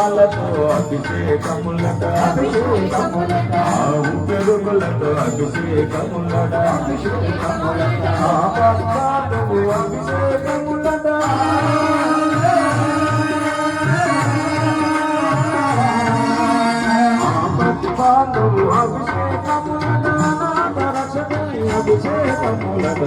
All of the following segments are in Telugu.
పాలతో అభిషేకములట. ఆవు పెరుగులతో అభిషేకములట. పక్కాలు అభిషేకములట. పక్కాలు అభిషేకములట. నాదరసని అభిషేకములట.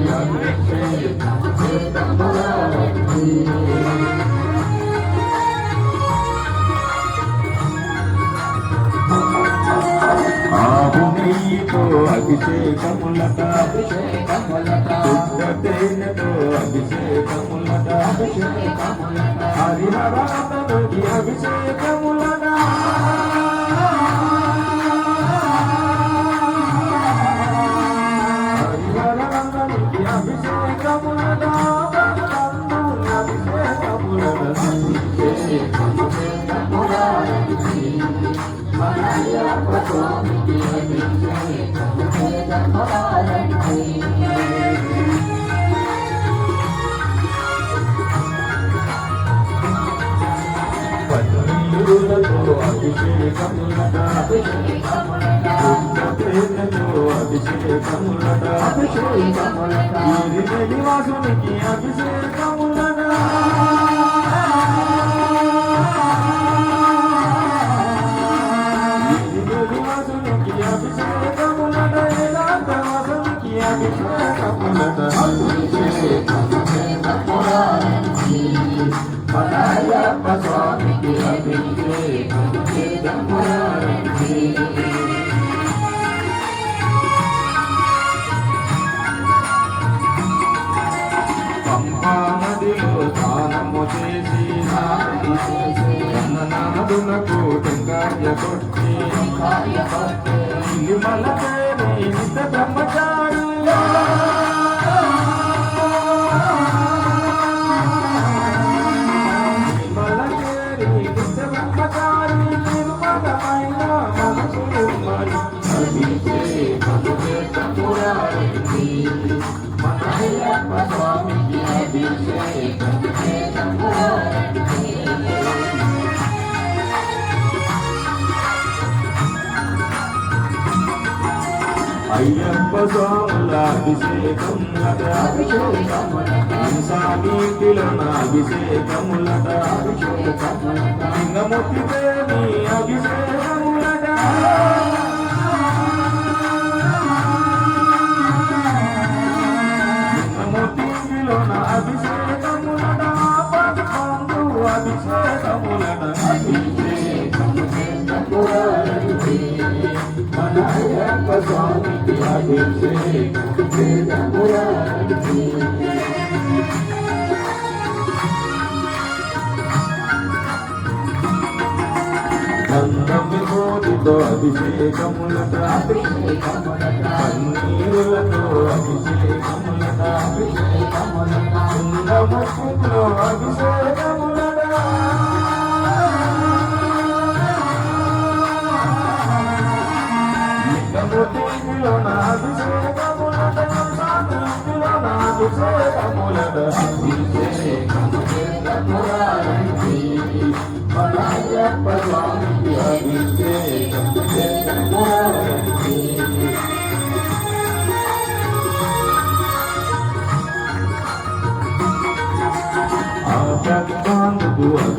అయ్యప్ప స్వామికి అభిషేకము చేతమురారండి. అభిషేకములట శుద్ధ అభిషేకములట అభిషేకములట అభిషేకములట అభిషేకములట నివాసునికి అభిషేకములట గణనాథునకు టెంకాయ కొట్టి ఇల్లుమల పేరు నిత్య బ్రహ్మచారి. అయ్యప్ప స్వామికి అభిషేకము స్వాముల అభిషేకములట. అభిషేకములట దేవి అభిషేకములట. అభిషేకములట పన్నీరులతో అభిషేకములట కుండముఖిలో అభిషేకములట లింగముఖిలో నా అభిషేకములట సాధులో నా అభిషేకములట అభిషేకము చేతమురారండి. మన అయ్యప్ప స్వామికి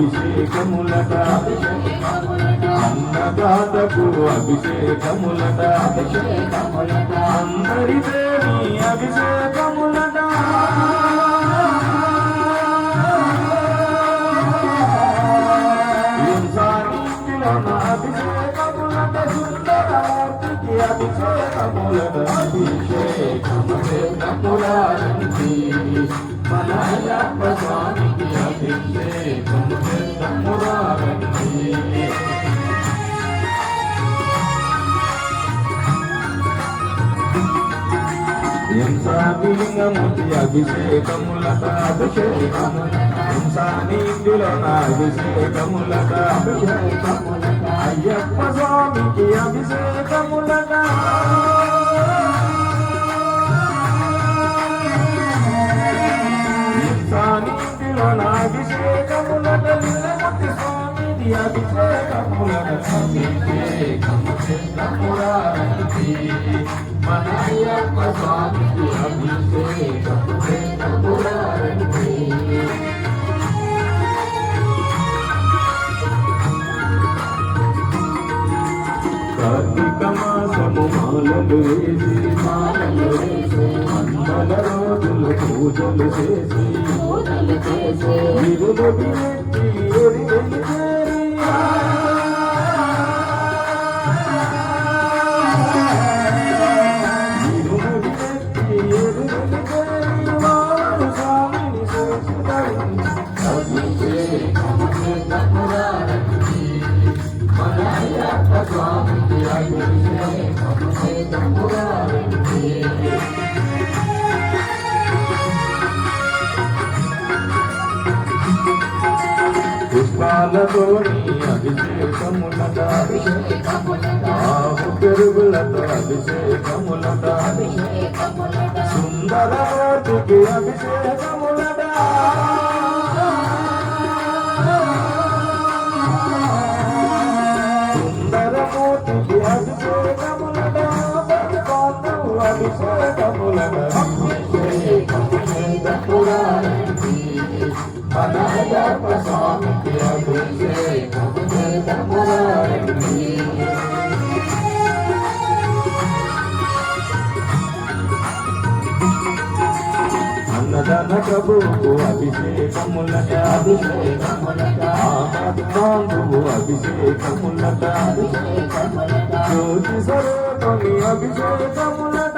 అభిషేకములట. అన్నదాతకు అభిషేకములట. అందరి దేవి అభిషేకములట. అభిషేకములట. సుందరార్తికి అభిషేకములట. అభిషేక మన అయ్యప్ప స్వామికి అభిషేకములరండి హింసాలింగముతి అభిషేకములట అభిషేకముల హింసానిందులో అభిషేకములట అభిషేకములట అయ్యప్ప స్వామికి అభిషేకములట అభిషేకములరండి మన అయ్యప్ప స్వామికి అభిషేకములరండి కార్తీక మాసము మాలలు వేసి మాలలు వేసి మండల రోజులు పూజలు చేసి పూజలు చేసి. విరులు విరెత్తి ఎరి వెలి పుష్పాలతోని అభిషేకములట ఆవు పెరుగులతో అభిషేకములట సుందరమూర్తికి అభిషేకములట అన్నదాన ప్రభువు అభిషేకములట అభిషేకములట. ఆమద్మాంగువు అభిషేకములట జ్యోతి సరోని అభిషేకములట.